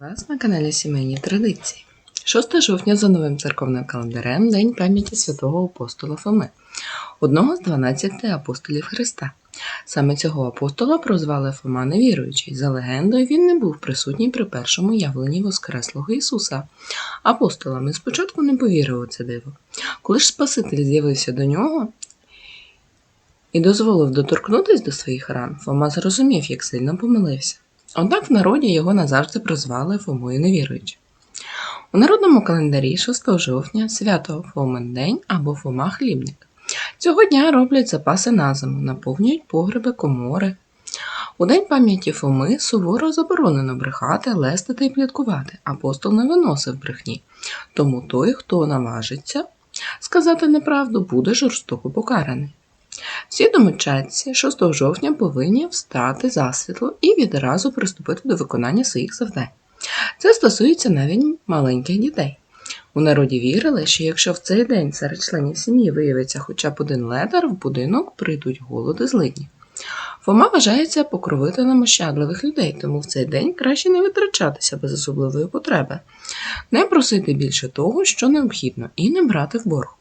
Вас на каналі Сімейні Традиції. 6 жовтня за новим церковним календарем День пам'яті святого апостола Фоми, одного з 12 апостолів Христа. Саме цього апостола прозвали Фома Невіруючий. За легендою, він не був присутній при першому явленні Воскреслого Ісуса. Апостолами спочатку не повірили у це диво. Коли ж Спаситель з'явився до нього і дозволив доторкнутися до своїх ран, Фома зрозумів, як сильно помилився. Однак в народі його назавжди прозвали Фомою Невіруючим. У народному календарі 6 жовтня свято Фомин день або Фома Хлібник. Цього дня роблять запаси на зиму, наповнюють погреби, комори. У день пам'яті Фоми суворо заборонено брехати, лестити і пліткувати. Апостол не виносив брехні. Тому той, хто наважиться сказати неправду, буде жорстоко покараний. Всі домочадці 6 жовтня повинні встати засвітло і відразу приступити до виконання своїх завдань. Це стосується навіть маленьких дітей. У народі вірили, що якщо в цей день серед членів сім'ї виявиться хоча б один ледар, в будинок прийдуть голоди злидні. Фома вважається покровителем ощадливих людей, тому в цей день краще не витрачатися без особливої потреби, не просити більше того, що необхідно, і не брати в борг.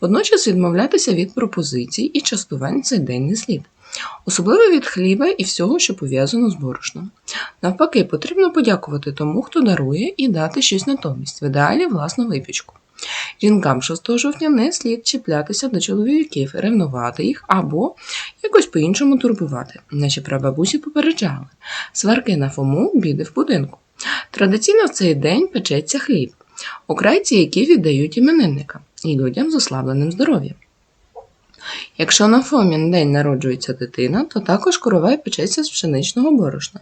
Водночас відмовлятися від пропозицій і частувань цей день не слід, особливо від хліба і всього, що пов'язано з борошном. Навпаки, потрібно подякувати тому, хто дарує, і дати щось натомість, в ідеалі власну випічку. Жінкам 6 жовтня не слід чіплятися до чоловіків, ревнувати їх або якось по-іншому турбувати. Наші прабабусі попереджали сварки на фому біди в будинку. Традиційно в цей день печеться хліб, окрайці, які віддають іменинникам і людям з ослабленим здоров'ям. Якщо на Фомін день народжується дитина, то також коровай печеться з пшеничного борошна.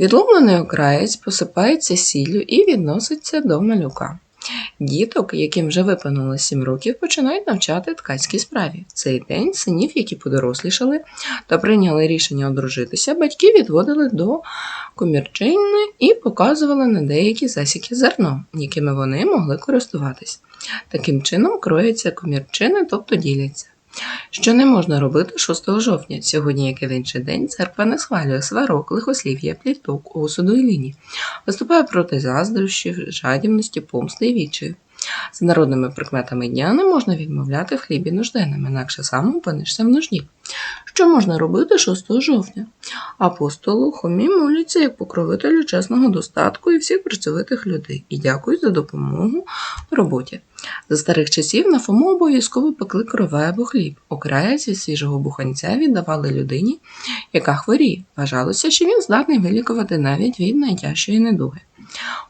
Відломлений окраєць посипається сіллю і відноситься до малюка. Діток, яким вже виповнило 7 років, починають навчати ткацькій справі. Цей день синів, які подорослішали та прийняли рішення одружитися, батьки відводили до комірчини і показували на деякі засіки зерно, якими вони могли користуватись. Таким чином кроються комірчини, тобто діляться. Що не можна робити 6 жовтня, сьогодні, як і в інший день, церква не схвалює сварок, лихослів'я, пліток, осуду і лінії, виступає проти заздрощів, жадібності, помсти і вічі. За народними прикметами дня не можна відмовляти в хлібі нужденним, інакше сам опинишся в нужді. Що можна робити 6 жовтня? Апостолу Хомі моляться як покровителю чесного достатку і всіх працьовитих людей і дякують за допомогу в роботі. За старих часів на Фому обов'язково пекли коровай або хліб. Окраєць від свіжого буханця віддавали людині, яка хворіє. Вважалося, що він здатний вилікувати навіть від найтяжчої недуги.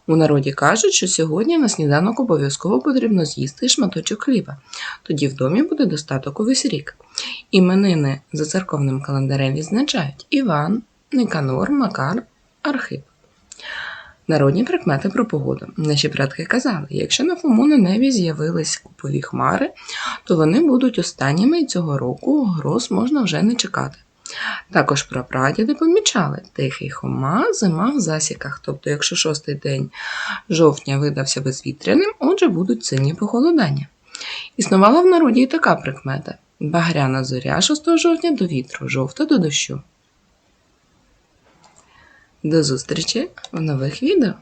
У народі кажуть, що сьогодні на сніданок обов'язково потрібно з'їсти шматочок хліба, тоді в домі буде достаток увесь рік. Іменини за церковним календарем відзначають Іван, Никанор, Макар, Архип. Народні прикмети про погоду. Наші предки казали, якщо на Фому на небі з'явились купові хмари, то вони будуть останніми і цього року гроз можна вже не чекати. Також прапрадіди помічали тихий хома, зима в засіках, тобто, якщо шостий день жовтня видався безвітряним, отже будуть сильні похолодання. Існувала в народі і така прикмета: багряна зоря 6 жовтня до вітру, жовта до дощу. До зустрічі в нових відео!